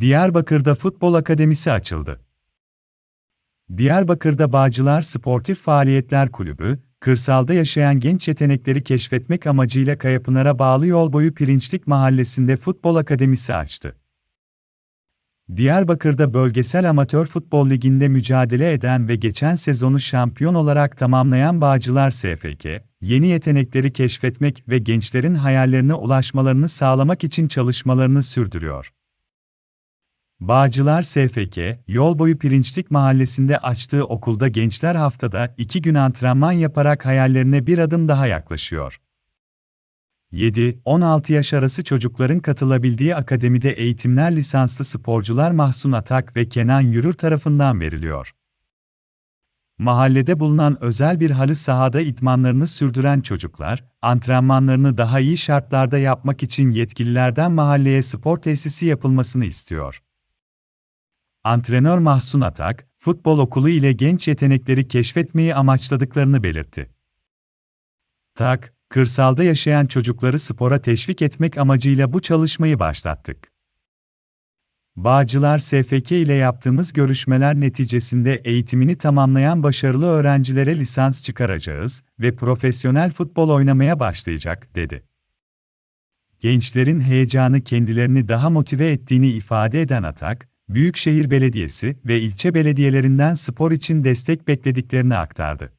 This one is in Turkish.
Diyarbakır'da Futbol Akademisi açıldı. Diyarbakır'da Bağcılar Sportif Faaliyetler Kulübü, kırsalda yaşayan genç yetenekleri keşfetmek amacıyla Kayapınar'a bağlı Yolboyu Pirinçlik Mahallesi'nde Futbol Akademisi açtı. Diyarbakır'da Bölgesel Amatör Futbol Ligi'nde mücadele eden ve geçen sezonu şampiyon olarak tamamlayan Bağcılar SFK, yeni yetenekleri keşfetmek ve gençlerin hayallerine ulaşmalarını sağlamak için çalışmalarını sürdürüyor. Bağcılar SFK, Yolboyu Pirinçlik Mahallesi'nde açtığı okulda gençler haftada iki gün antrenman yaparak hayallerine bir adım daha yaklaşıyor. 7-16 yaş arası çocukların katılabildiği akademide eğitimler lisanslı sporcular Mahsun Atak ve Kenan Yürür tarafından veriliyor. Mahallede bulunan özel bir halı sahada idmanlarını sürdüren çocuklar, antrenmanlarını daha iyi şartlarda yapmak için yetkililerden mahalleye spor tesisi yapılmasını istiyor. Antrenör Mahsun Atak, futbol okulu ile genç yetenekleri keşfetmeyi amaçladıklarını belirtti. Tak, kırsalda yaşayan çocukları spora teşvik etmek amacıyla bu çalışmayı başlattık. Bağcılar SFK ile yaptığımız görüşmeler neticesinde eğitimini tamamlayan başarılı öğrencilere lisans çıkaracağız ve profesyonel futbol oynamaya başlayacak, dedi. Gençlerin heyecanı kendilerini daha motive ettiğini ifade eden Atak, Büyükşehir Belediyesi ve ilçe belediyelerinden spor için destek beklediklerini aktardı.